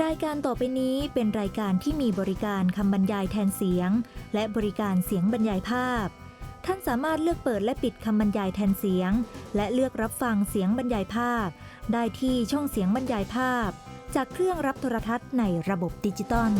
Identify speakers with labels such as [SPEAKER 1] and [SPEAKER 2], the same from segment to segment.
[SPEAKER 1] รายการต่อไปนี้เป็นรายการที่มีบริการคำบรรยายแทนเสียง และบริการเสียงบรรยายภาพ ท่านสามารถเลือกเปิดและปิดคำบรรยายแทนเสียง และเลือกรับฟังเสียงบรรยายภาพ ได้ที่ช่องเสียงบรรยายภาพ จากเครื่องรับโทรทัศน์ในระบบดิจิตอล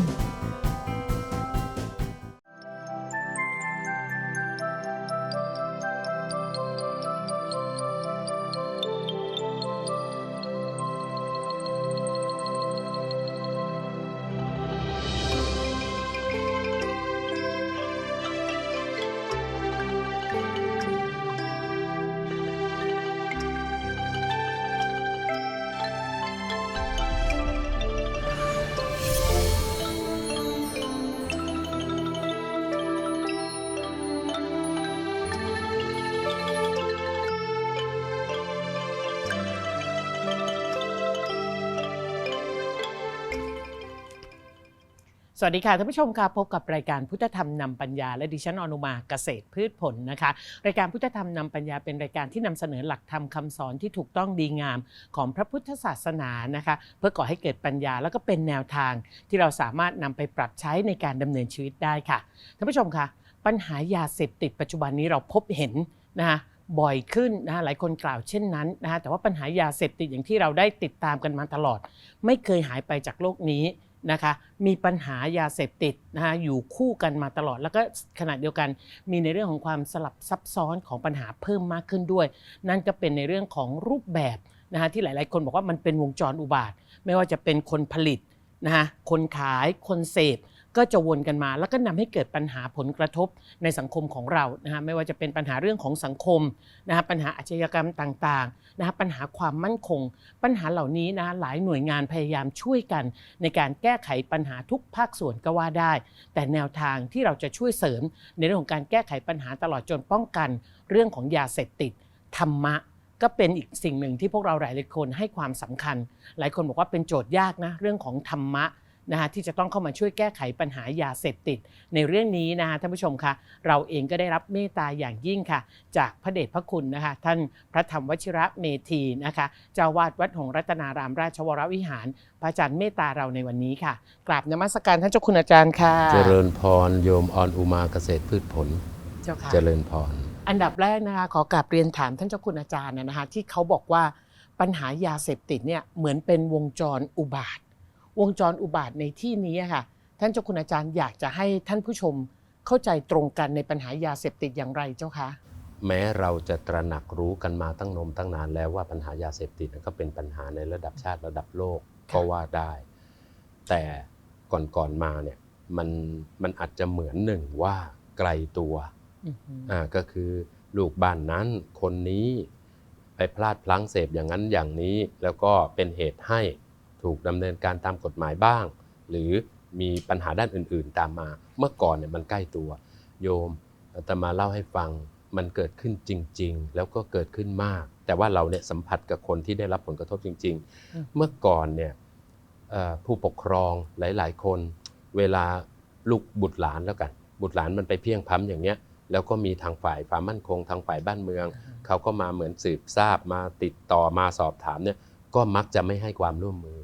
[SPEAKER 2] สวัสดีค่ะท่านผู้ชมค่ะพบกับรายการพุทธธรรมนำปัญญา และดิฉันอนุมาเกษตรพืชผลนะคะ รายการพุทธธรรมนำปัญญาเป็นรายการที่นำเสนอหลักธรรมคำสอนที่ถูกต้องดีงามของพระพุทธศาสนานะคะ เพื่อก่อให้เกิดปัญญาแล้วก็เป็นแนวทางที่เราสามารถนำไปปรับใช้ในการดำเนินชีวิตได้ค่ะท่านผู้ชมคะปัญหายาเสพติดปัจจุบันนี้เราพบเห็นนะคะบ่อยขึ้นนะหลายคนกล่าวเช่นนั้นนะคะแต่ว่าปัญหายาเสพติดอย่างที่เราได้ติดตามกันมาตลอด ไม่เคยหายไปจากโลกนี้ นะคะมีปัญหายาเสพติดนะคะอยู่คู่กันมาตลอด แล้วก็ขณะเดียวกันมีในเรื่องของความสลับซับซ้อนของปัญหาเพิ่มมากขึ้นด้วย นั่นก็เป็นในเรื่องของรูปแบบนะคะที่หลาย ๆ คนบอกว่ามันเป็นวงจรอุบาท ไม่ว่าจะเป็นคนผลิตนะคะคนขายคนเสพ ก็จะวนกันมา แล้วก็นำให้เกิดปัญหาผลกระทบในสังคมของเรานะคะไม่ว่าจะเป็นปัญหาเรื่องของสังคมนะคะปัญหาอาชญากรรมต่างๆนะคะปัญหาความมั่นคง ปัญหาเหล่านี้นะหลายหน่วยงานพยายามช่วยกัน ในการแก้ไขปัญหาทุกภาคส่วนก็ว่าได้ แต่แนวทางที่เราจะช่วยเสริม ในเรื่องของการแก้ไขปัญหาตลอดจนป้องกัน เรื่องของยาเสพติดธรรมะก็เป็นอีกสิ่งหนึ่งที่พวกเราหลายคนให้ความสำคัญ หลายคนบอกว่าเป็นโจทย์ยากนะเรื่องของธรรมะ นะคะที่จะต้องเข้ามาช่วยแก้ไขปัญหายาเสพติด ในเรื่องนี้นะคะท่านผู้ชมคะเราเองก็ได้รับเมตตาอย่างยิ่งค่ะ จากพระเดชพระคุณนะคะท่านพระธรรมวชิระเมธีนะคะเจ้าวาดวัดหงส์รัตนารามราชวรวิหาร พระอาจารย์เมตตาเราในวันนี้ค่ะกราบนมัสการท่านเจ้าคุณอาจารย์ค่ะ
[SPEAKER 3] เจริญพรโยมออนอุมาเกษตรพืชผล
[SPEAKER 2] เจ้าค่ะ
[SPEAKER 3] เจริญพร
[SPEAKER 2] อันดับแรกนะคะขอกราบเรียนถามท่านเจ้าคุณอาจารย์นะคะที่เขาบอกว่าปัญหายาเสพติดเนี่ยเหมือนเป็นวงจรอุบาท วงจรอุบาทในที่นี้อะค่ะท่านเจ้าคุณอาจารย์อยากจะให้ท่านผู้ชมเข้าใจตรงกันในปัญหายาเสพติดอย่างไรเจ้าคะ
[SPEAKER 3] แม้เราจะตระหนักรู้กันมาตั้งนมตั้งนานแล้วว่าปัญหายาเสพติดก็เป็นปัญหาในระดับชาติระดับโลกก็ว่าได้ แต่ก่อนๆมาเนี่ยมันมันอาจจะเหมือนหนึ่งว่าไกลตัว
[SPEAKER 2] อือหือ
[SPEAKER 3] อ่าก็คือลูกบ้านนั้นคนนี้ไปพลาดพลั้งเสพอย่างนั้นอย่างนี้ แล้วก็เป็นเหตุให้ ถูกดำเนินการตามกฎหมายบ้าง หรือมีปัญหาด้านอื่น ๆ ตามมา เมื่อก่อนเนี่ยมันใกล้ตัว โยมอาตมาเล่าให้ฟังมันเกิดขึ้นจริง ๆ แล้วก็เกิดขึ้นมาก แต่ว่าเราเนี่ยสัมผัสกับคนที่ได้รับผลกระทบจริง ๆ เมื่อก่อนเนี่ยเอ่อผู้ปกครองหลาย ๆ คน เวลาลูกบุตรหลานแล้วกัน บุตรหลานมันไปเพียงพล้ำอย่างเนี้ยแล้วก็มีทางฝ่ายความมั่นคงทางฝ่ายบ้านเมือง เขาก็มาเหมือนสืบทราบมาติดต่อมาสอบถามเนี่ยก็มักจะไม่ให้ความร่วมมือ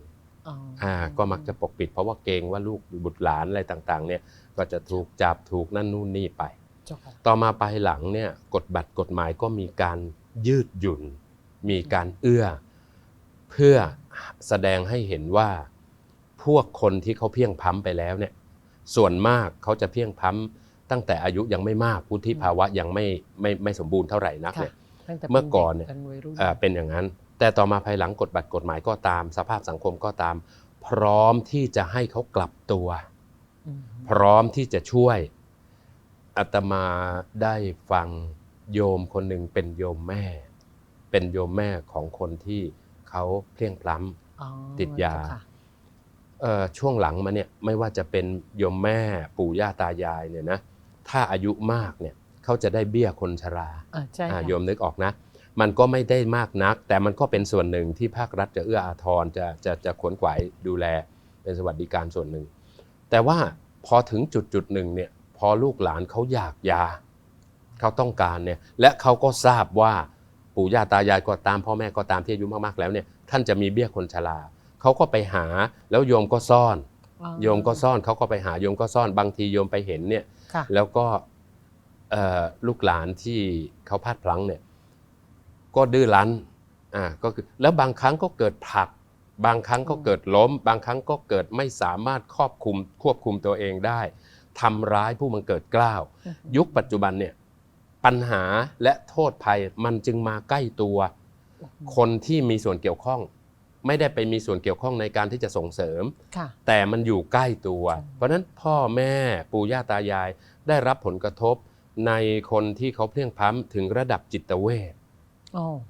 [SPEAKER 2] อ๋ออ
[SPEAKER 3] อ่าก็มักจะปกปิดเพราะว่าเกรงว่าลูกบุตรหลานอะไรต่างๆ เนี่ยก็จะถูกจับถูกนั่นนู่นนี่ไป
[SPEAKER 2] เจ้าค่ะ
[SPEAKER 3] ต่อมาภายหลังเนี่ยกฎบัตรกฎหมายก็มีการยืดหยุ่น มีการเอื้อ เพื่อแสดงให้เห็นว่าพวกคนที่เขาเพียงพล้ำไปแล้วเนี่ยส่วนมากเขาจะเพียงพล้ำตั้งแต่อายุยังไม่มากวุฒิภาวะยังไม่ไม่ไม่สมบูรณ์เท่าไหร่นักเนี่ย
[SPEAKER 2] ตั้งแต่
[SPEAKER 3] เมื่อก่อนเนี่ย
[SPEAKER 2] ป็ด็วัรุ่น
[SPEAKER 3] อ่าเป็นอย่างนั้น แต่ต่อมาภายหลังกฎบัตรกฎหมายก็ตาม สภาพสังคมก็ตาม พร้อมที่จะให้เขากลับตัว
[SPEAKER 2] อืม
[SPEAKER 3] พร้อมที่จะช่วยอาตมาได้ฟังโยมคนหนึ่งเป็นโยมแม่ เป็นโยมแม่ของคนที่เขาเพลียงพล้ำ
[SPEAKER 2] อ๋อ
[SPEAKER 3] ติดยา
[SPEAKER 2] เจ้ค่ะ
[SPEAKER 3] เอ่อช่วงหลังมาเนี่ยไม่ว่าจะเป็นโยมแม่ปู่ย่าตายายเนี่ยนะถ้าอายุมากเนี่ยเขาจะได้เบี้ยคนชรา
[SPEAKER 2] อ่าใช่
[SPEAKER 3] อ่า
[SPEAKER 2] ค่ะ
[SPEAKER 3] โยมนึกออกนะ มันก็ไม่ได้มากนัก แต่มันก็เป็นส่วนหนึ่งที่ภาครัฐจะเอื้ออาทรจะจะจะขวนขวายดูแลเป็นสวัสดิการส่วนหนึ่ง แต่ว่าพอถึงจุดจุดหนึ่งเนี่ยพอลูกหลานเขาอยากยาเขาต้องการเนี่ยและเขาก็ทราบว่าปู่ย่าตายายก็ตามพ่อแม่ก็ตามที่อายุมากๆแล้วเนี่ยท่านจะมีเบี้ยคนชราเขาก็ไปหาแล้วโยมก็ซ่อน
[SPEAKER 2] อ๋อ
[SPEAKER 3] โยมก็ซ่อนเขาก็ไปหาโยมก็ซ่อนบางทีโยมไปเห็นเนี่ย
[SPEAKER 2] ค่ะ
[SPEAKER 3] แล้วก็เอ่อลูกหลานที่เขาพลาดพลั้งเนี่ย ก็ดื้อรั้นอ่าก็คือแล้วบางครั้งก็เกิดผลัก บางครั้งก็เกิดล้ม บางครั้งก็เกิดไม่สามารถควบคุมควบคุมตัวเองได้ทำร้ายผู้มันเกิดเกล้าว ยุคปัจจุบันเนี่ยปัญหาและโทษภัยมันจึงมาใกล้ตัว คนที่มีส่วนเกี่ยวข้อง ไม่ได้ไปมีส่วนเกี่ยวข้องในการที่จะส่งเสริม
[SPEAKER 2] ค่ะ
[SPEAKER 3] แต่มันอยู่ใกล้ตัว
[SPEAKER 2] ใช่
[SPEAKER 3] เพราะฉะนั้นพ่อแม่ปู่ย่าตายายได้รับผลกระทบในคนที่เขาเพลียงพล้ำถึงระดับจิตเวช
[SPEAKER 2] อ๋อ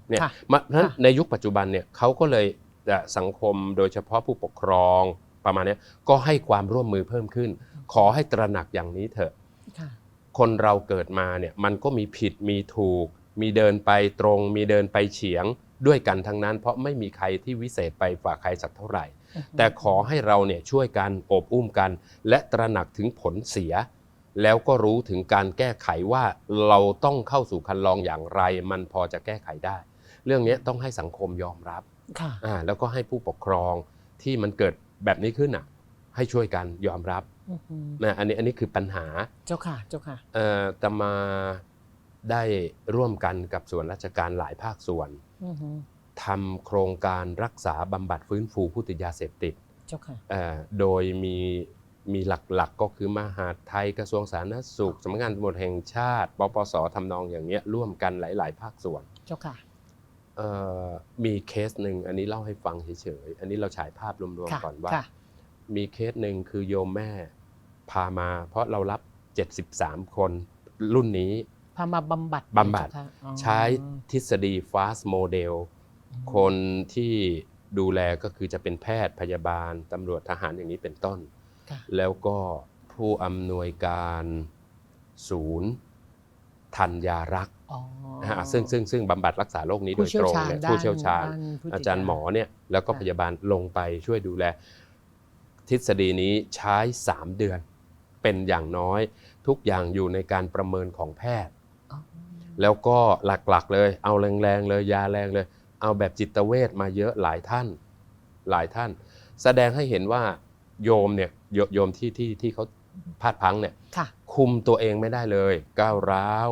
[SPEAKER 3] เนี่ย
[SPEAKER 2] ค่ะ
[SPEAKER 3] มาเพราะฉะนั้น
[SPEAKER 2] ค่ะ
[SPEAKER 3] ในยุคปัจจุบันเนี่ยเขาก็เลยเอ่อสังคมโดยเฉพาะผู้ปกครองประมาณเนี้ยก็ให้ความร่วมมือเพิ่มขึ้น ขอให้ตระหนักอย่างนี้เถอะ
[SPEAKER 2] ค่ะ
[SPEAKER 3] คนเราเกิดมาเนี่ยมันก็มีผิดมีถูก มีเดินไปตรง มีเดินไปเฉียงด้วยกันทั้งนั้น เพราะไม่มีใครที่วิเศษไปฝ่าใครสักเท่าไหร่ แต่ขอให้เราเนี่ยช่วยกันโอบอุ้มกัน และตระหนักถึงผลเสีย แล้วก็รู้ถึงการแก้ไขว่าเราต้องเข้าสู่คันลองอย่างไร มันพอจะแก้ไขได้ เรื่องนี้ต้องให้สังคมยอมรับ
[SPEAKER 2] ค่ะ
[SPEAKER 3] อ่าแล้วก็ให้ผู้ปกครองที่มันเกิดแบบนี้ขึ้นอะ ให้ช่วยกันยอมรับ
[SPEAKER 2] อือหือ
[SPEAKER 3] นะอันนี้อันนี้คือปัญหา
[SPEAKER 2] เจ้าค่ะเจ้าค่ะ
[SPEAKER 3] เอ่อจะมาได้ร่วมกันกับส่วนราชการหลายภาคส่วน
[SPEAKER 2] อือหือ
[SPEAKER 3] ทำโครงการรักษาบำบัดฟื้นฟูผู้ติดยาเสพติด
[SPEAKER 2] เจ้าค่ะ
[SPEAKER 3] เอ่อโดยมี มีหลักๆ ก็คือมหาดไทยกระทรวงสาธารณสุขสำนักงานตำรวจแห่งชาติปปสทำนองอย่างเงี้ยร่วมกันหลาย ๆ ภาคส่วน
[SPEAKER 2] เจ้าค่ะ
[SPEAKER 3] เอ่อมีเคสหนึ่งอันนี้เล่าให้ฟังเฉยๆอันนี้เราฉายภาพรวม
[SPEAKER 2] ค่ะ
[SPEAKER 3] ๆก่อนว่า
[SPEAKER 2] ค่ะ
[SPEAKER 3] มีเคสหนึ่งคือโยมแม่พามา เพราะเรารับ 73 คนรุ่นนี้
[SPEAKER 2] พามาบำบัด
[SPEAKER 3] บำบัด
[SPEAKER 2] เจ้าค่ะอ๋อ
[SPEAKER 3] ใช้ทฤษฎี fast model คนที่ดูแลก็คือจะเป็นแพทย์พยาบาลตำรวจทหารอย่างนี้เป็นต้น
[SPEAKER 2] ค่ะ
[SPEAKER 3] แล้วก็ผู้อำนวยการศูนย์ธัญญารักษ์
[SPEAKER 2] อ๋อ
[SPEAKER 3] นะฮะซึ่งซึ่งซึ่งบำบัดรักษาโรคนี้โด
[SPEAKER 2] ผู้
[SPEAKER 3] ย
[SPEAKER 2] เชี่ย
[SPEAKER 3] ต
[SPEAKER 2] ว
[SPEAKER 3] รง
[SPEAKER 2] ชาญ
[SPEAKER 3] เนี่ย
[SPEAKER 2] ด้าน
[SPEAKER 3] ผู้เชี่ยวชาญ
[SPEAKER 2] ด้นผู้ติด
[SPEAKER 3] อาจารย์หมอเนี่ยแล้วก็
[SPEAKER 2] ค่ะ
[SPEAKER 3] พยาบาลลงไปช่วยดูแล ทฤษฎีนี้ใช้ 3 เดือน เป็นอย่างน้อยทุกอย่างอยู่ในการประเมินของแพทย์
[SPEAKER 2] อ๋อ
[SPEAKER 3] แล้วก็หลักๆเลย เอาแรงๆเลยยาแรงเลย เอาแบบจิตเวชมาเยอะหลายท่านหลายท่าน แสดงให้เห็นว่า โยมเนี่ยโยโยมที่ที่ที่เขาพลาดพลั้งเนี่ย
[SPEAKER 2] ค่ะ
[SPEAKER 3] คุมตัวเองไม่ได้เลยก้าวร้าว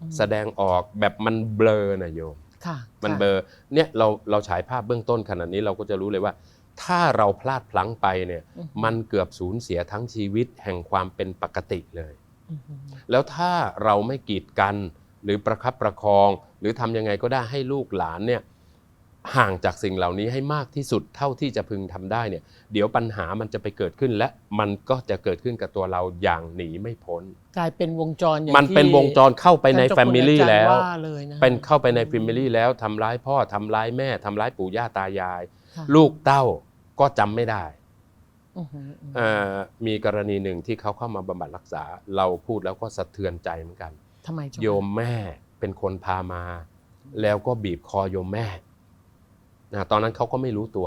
[SPEAKER 2] อืม
[SPEAKER 3] แสดงออกแบบมันเบลอนะโยม
[SPEAKER 2] ค่ะ
[SPEAKER 3] มัน
[SPEAKER 2] ค่ะ
[SPEAKER 3] เบลอเนี่ยเราเราฉายภาพเบื้องต้นขนาดนี้เราก็จะรู้เลยว่า ถ้าเราพลาดพลั้งไปเนี่ย
[SPEAKER 2] อือหือ
[SPEAKER 3] มันเกือบสูญเสียทั้งชีวิตแห่งความเป็นปกติเลย
[SPEAKER 2] อือหือ
[SPEAKER 3] แล้วถ้าเราไม่กีดกันหรือประคับประคอง หรือทำยังไงก็ได้ให้ลูกหลานเนี่ย ห่างจากสิ่งเหล่านี้ให้มากที่สุดเท่าที่จะพึงทำได้เนี่ยเดี๋ยวปัญหามันจะไปเกิดขึ้นและมันก็จะเกิดขึ้นกับตัวเราอย่างหนีไม่พ้น
[SPEAKER 2] กลายเป็นวงจรอย่าง
[SPEAKER 3] มันเป็น
[SPEAKER 2] ที่
[SPEAKER 3] วงจรเข้าไปใน
[SPEAKER 2] ท่า
[SPEAKER 3] แฟ
[SPEAKER 2] เจ้าคุณ
[SPEAKER 3] มิลี่
[SPEAKER 2] อาจารย์
[SPEAKER 3] แล้วา
[SPEAKER 2] เลยะ
[SPEAKER 3] เป็นเข้าไปในแฟมิลี่แล้วทำร้ายพ่อทำร้ายแม่ทำร้ายปู่ย่าตายาย
[SPEAKER 2] ค่ะ
[SPEAKER 3] ลูกเต้าก็จำไม่ได้
[SPEAKER 2] อือหืออือหือ
[SPEAKER 3] เอ่อมีกรณีหนึ่งที่เขาเข้ามาบำบัดรักษา เราพูดแล้วก็สะเทือนใจเหมือนกัน
[SPEAKER 2] ทำไมเจ้าค่ะ
[SPEAKER 3] โยมแม่เป็นคนพามา แล้วก็บีบคอโยมแม่นะ ตอนนั้นเขาก็ไม่รู้ตัว